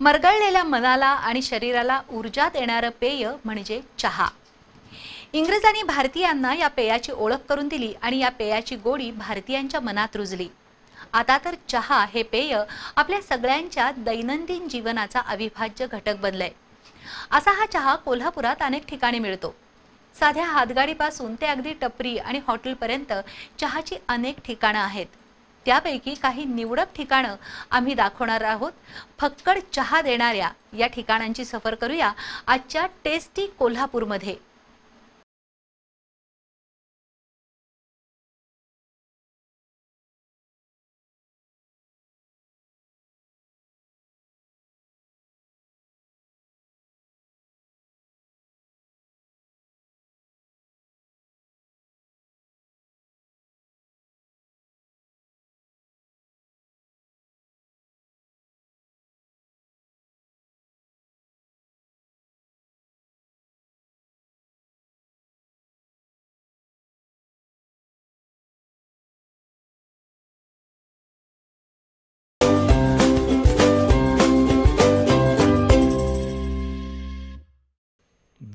मरगळलेल्या मनाला आणि शरीराला ऊर्जा देणारं पेय म्हणजे चहा. इंग्रजांनी भारतीयांना या पेयाची ओळख करून दिली आणि या पेयाची गोडी भारतीयांच्या मनात रुजली. आता तर चहा हे पेय आपल्या सगळ्यांच्या दैनंदिन जीवनाचा अविभाज्य घटक बनलाय. असा हा चहा कोल्हापुरात अनेक ठिकाणी मिळतो. साध्या हातगाडीपासून ते अगदी टपरी आणि हॉटेलपर्यंत चहाची अनेक ठिकाणं आहेत. त्यापैकी काही निवडक ठिकाणं आम्ही दाखवणार आहोत. फक्कड चहा देणाऱ्या या ठिकाणांची सफर करूया. आजच्या टेस्टी कोल्हापूरमध्ये.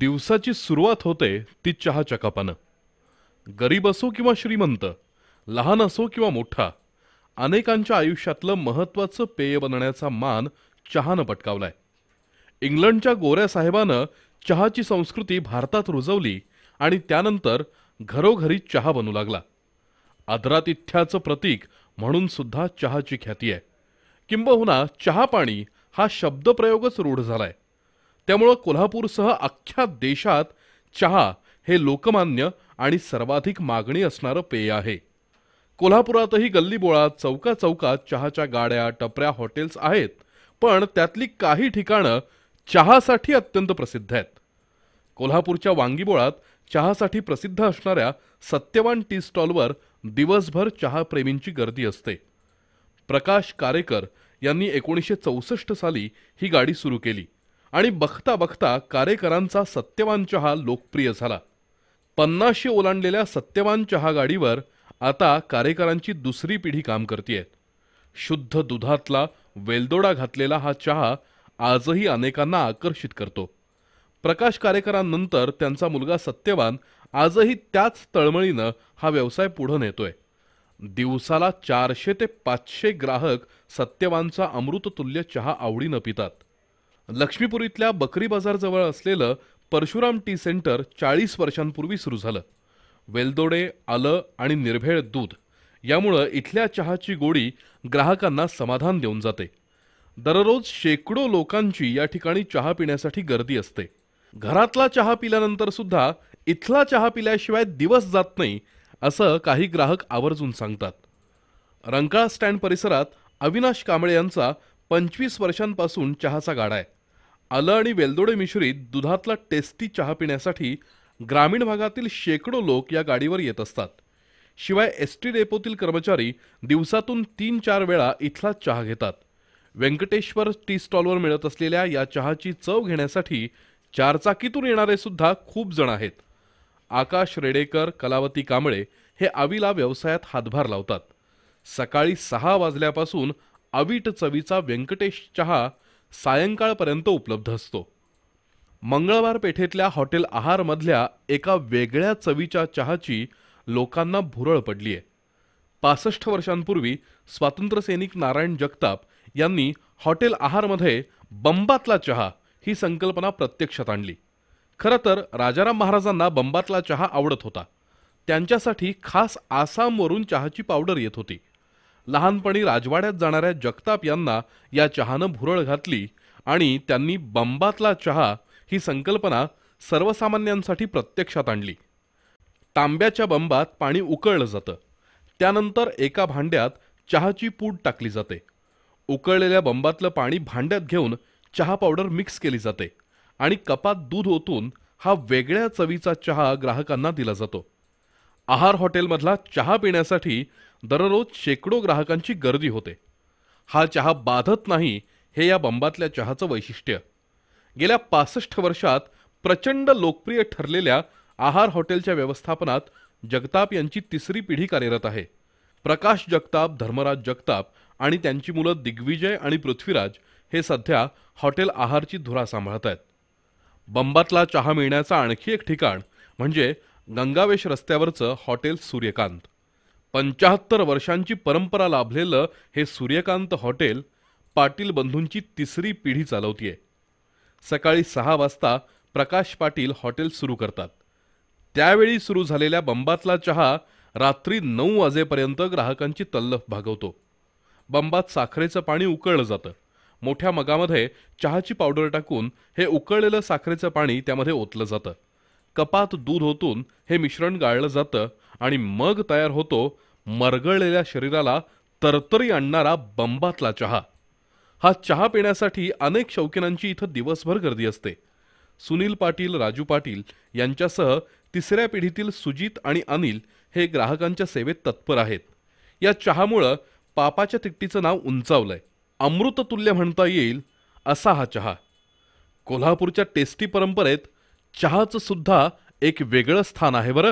दिवसाची सुरुवात होते ती चहाच्या कपानं. गरीब असो किंवा श्रीमंत लहान असो किंवा मोठा अनेकांच्या आयुष्यातलं महत्त्वाचं पेय बनण्याचा मान चहानं पटकावलाय. इंग्लंडच्या गोऱ्या साहेबानं चहाची संस्कृती भारतात रुजवली आणि त्यानंतर घरोघरी चहा बनू लागला. आदरातिथ्याचं प्रतीक म्हणून सुद्धा चहाची ख्याती आहे. किंबहुना चहा पाणी हा शब्दप्रयोगच रूढ झालाय. त्यामुळं कोल्हापूरसह अख्ख्या देशात चहा हे लोकमान्य आणि सर्वाधिक मागणी असणारं पेय आहे. कोल्हापुरातही गल्लीबोळात चौका चौकात चहाच्या गाड्या टपऱ्या हॉटेल्स आहेत पण त्यातली काही ठिकाणं चहासाठी अत्यंत प्रसिद्ध आहेत. कोल्हापूरच्या वांगीबोळात चहासाठी प्रसिद्ध असणाऱ्या सत्यवान टी स्टॉलवर दिवसभर चहाप्रेमींची गर्दी असते. प्रकाश कारेकर यांनी एकोणीसशे चौसष्ट साली ही गाडी सुरू केली. आणि बघता बघता कारेकरांचा सत्यवान चहा लोकप्रिय झाला. पन्नासशे ओलांडलेल्या सत्यवान चहा गाडीवर आता कारेकरांची दुसरी पिढी काम करते शुद्ध दुधातला वेलदोडा घातलेला हा चहा आजही अनेकांना आकर्षित करतो. प्रकाश कारेकरांनंतर त्यांचा मुलगा सत्यवान आजही त्याच तळमळीनं हा व्यवसाय पुढं नेतोय. दिवसाला चारशे ते पाचशे ग्राहक सत्यवानचा अमृततुल्य चहा आवडीनं पितात. लक्ष्मीपुरीतल्या बकरी बाजारजवळ असलेलं परशुराम टी सेंटर चाळीस वर्षांपूर्वी सुरू झालं. वेलदोडे आलं आणि निर्भेळ दूध यामुळं इथल्या चहाची गोडी ग्राहकांना समाधान देऊन जाते. दररोज शेकडो लोकांची या ठिकाणी चहा पिण्यासाठी गर्दी असते. घरातला चहा पिल्यानंतर सुद्धा इथला चहा पिल्याशिवाय दिवस जात नाही असं काही ग्राहक आवर्जून सांगतात. रंकाळा स्टँड परिसरात अविनाश कांबळे यांचा पंचवीस वर्षांपासून चहाचा गाडा आहे. आलं आणि वेलदोडे मिश्रित दुधातला टेस्टी चहा पिण्यासाठी ग्रामीण भागातील शेकडो लोक या गाडीवर येत असतात. शिवाय एस टी डेपोतील कर्मचारी दिवसातून तीन चार वेळा इथला चहा घेतात. व्यंकटेश्वर टी स्टॉलवर मिळत असलेल्या या चहाची चव घेण्यासाठी चारचाकीतून येणारे सुद्धा खूप जण आहेत. आकाश रेडेकर कलावती कांबळे हे आवीला व्यवसायात हातभार लावतात. सकाळी सहा वाजल्यापासून अवीट चवीचा व्यंकटेश चहा सायंकाळपर्यंत उपलब्ध असतो. मंगळवार पेठेतल्या हॉटेल आहारमधल्या एका वेगळ्या चवीच्या चहाची लोकांना भुरळ पडली आहे पासष्ट वर्षांपूर्वी स्वातंत्र्यसैनिक नारायण जगताप यांनी हॉटेल आहारमध्ये बंबातला चहा ही संकल्पना प्रत्यक्षात आणली. खरं तर राजाराम महाराजांना बंबातला चहा आवडत होता. त्यांच्यासाठी खास आसामवरून चहाची पावडर येत होती. लहानपणी राजवाड्यात जाणाऱ्या जगताप यांना या चहानं भुरळ घातली आणि त्यांनी बंबातला चहा ही संकल्पना सर्वसामान्यांसाठी प्रत्यक्षात आणली. तांब्याच्या बंबात पाणी उकळलं जातं. त्यानंतर एका भांड्यात चहाची पूड टाकली जाते. उकळलेल्या बंबातलं पाणी भांड्यात घेऊन चहा पावडर मिक्स केली जाते आणि कपात दूध ओतून हा वेगळ्या चवीचा चहा ग्राहकांना दिला जातो. आहार हॉटेलमधला चहा पिण्यासाठी दररोज शेकडो ग्राहकांची गर्दी होते. हा चहा बाधत नाही हे या बंबातल्या चहाचं वैशिष्ट्य. गेल्या पासष्ट वर्षात प्रचंड लोकप्रिय ठरलेल्या आहार हॉटेलच्या व्यवस्थापनात जगताप यांची तिसरी पिढी कार्यरत आहे. प्रकाश जगताप धर्मराज जगताप आणि त्यांची मुलं दिग्विजय आणि पृथ्वीराज हे सध्या हॉटेल आहारची धुरा सांभाळत आहेत. बंबातला चहा मिळण्याचं आणखी एक ठिकाण म्हणजे गंगावेश रस्त्यावरचं हॉटेल सूर्यकांत. पंचाहत्तर वर्षांची परंपरा लाभलेलं हे सूर्यकांत हॉटेल पाटील बंधूंची तिसरी पिढी चालवतीये. सकाळी सहा वाजता प्रकाश पाटील हॉटेल सुरू करतात. त्यावेळी सुरू झालेल्या बंबातला चहा रात्री नऊ वाजेपर्यंत ग्राहकांची तल्लफ भागवतो. बंबात साखरेचं पाणी उकळलं जातं. मोठ्या मगामध्ये चहाची पावडर टाकून हे उकळलेलं साखरेचं पाणी त्यामध्ये ओतलं जातं. कपात दूध ओतून हे मिश्रण गाळलं जातं आणि मग तयार होतो मरगळलेल्या शरीराला तरतरी आणणारा बंबातला चहा. हा चहा पिण्यासाठी अनेक शौकीनांची इथं दिवसभर गर्दी असते. सुनील पाटील राजू पाटील यांच्यासह तिसऱ्या पिढीतील सुजित आणि अनिल हे ग्राहकांच्या सेवेत तत्पर आहेत. या चहामुळं पापाच्या तिट्टीचं नाव उंचावलंय. अमृततुल्य म्हणता येईल असा हा चहा. कोल्हापूरच्या टेस्टी परंपरेत चहाचं सुद्धा एक वेगळं स्थान आहे बरं.